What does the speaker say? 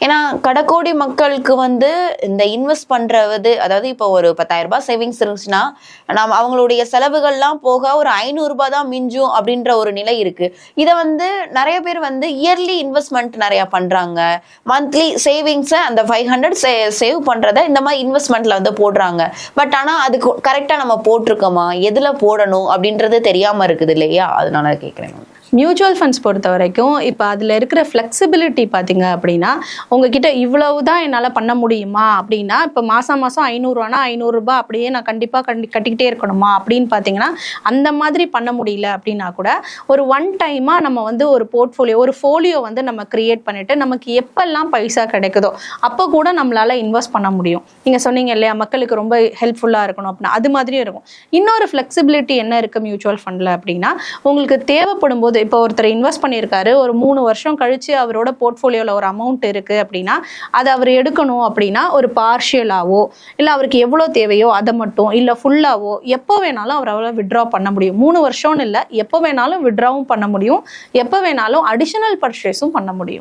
ஏன்னா கடைக்கோடி மக்களுக்கு வந்து இந்த இன்வெஸ்ட் பண்ணுறது அதாவது இப்போ ஒரு பத்தாயிரம் ரூபாய் சேவிங்ஸ் இருந்துச்சுன்னா நம்ம அவங்களுடைய செலவுகள்லாம் போக ஒரு ஐநூறுரூபா தான் மிஞ்சும் அப்படின்ற ஒரு நிலை இருக்குது இதை வந்து நிறைய பேர் வந்து இயர்லி இன்வெஸ்ட்மெண்ட் நிறையா பண்ணுறாங்க மந்த்லி சேவிங்ஸை அந்த ஃபைவ் ஹண்ட்ரட் சே சேவ் பண்ணுறத இந்த மாதிரி இன்வெஸ்ட்மெண்ட்டில் வந்து போடுறாங்க. பட் ஆனால் அதுக்கு கரெக்டாக நம்ம போட்டிருக்கோமா? எதில் போடணும் அப்படின்றது தெரியாமல் இருக்குது இல்லையா? அதனால கேட்குறேன் மியூச்சுவல் ஃபண்ட்ஸ் பொறுத்த வரைக்கும் இப்போ அதில் இருக்கிற ஃப்ளெக்சிபிலிட்டி பார்த்தீங்க அப்படின்னா உங்ககிட்ட இவ்வளவு தான் என்னால் பண்ண முடியுமா? அப்படின்னா இப்போ மாதம் மாதம் ஐநூறுரூவானா ஐநூறுரூபா அப்படியே நான் கண்டிப்பாக கண்டி கட்டிக்கிட்டே இருக்கணுமா? அப்படின்னு பார்த்தீங்கன்னா அந்த மாதிரி பண்ண முடியல அப்படின்னா கூட ஒரு ஒன் டைமாக நம்ம வந்து ஒரு போர்ட்ஃபோலியோ ஒரு ஃபோலியோ வந்து நம்ம கிரியேட் பண்ணிட்டு நமக்கு எப்பெல்லாம் பைசா கிடைக்குதோ அப்போ கூட நம்மளால் இன்வெஸ்ட் பண்ண முடியும். நீங்கள் சொன்னீங்க இல்லையா மக்களுக்கு ரொம்ப ஹெல்ப்ஃபுல்லாக இருக்கணும் அப்படின்னா அது மாதிரியும் இருக்கும். இன்னொரு ஃப்ளெக்சிபிலிட்டி என்ன இருக்குது மியூச்சுவல் ஃபண்டில் அப்படின்னா உங்களுக்கு தேவைப்படும் போது இப்போ ஒருத்தர் இன்வெஸ்ட் பண்ணியிருக்காரு ஒரு மூணு வருஷம் கழிச்சு அவரோட போர்ட்ஃபோலியோவில் ஒரு அமௌண்ட் இருக்குது அப்படின்னா அதை அவர் எடுக்கணும் அப்படின்னா ஒரு பார்ஷியலாவோ இல்லை அவருக்கு எவ்வளோ தேவையோ அதை மட்டும் இல்லை ஃபுல்லாவோ எப்போ வேணாலும் அவரால் விட்ரா பண்ண முடியும். மூணு வருஷம்னு இல்லை எப்போ வேணாலும் விட்ராவும் பண்ண முடியும் எப்போ வேணாலும் அடிஷனல் பர்ச்சேஸும் பண்ண முடியும்.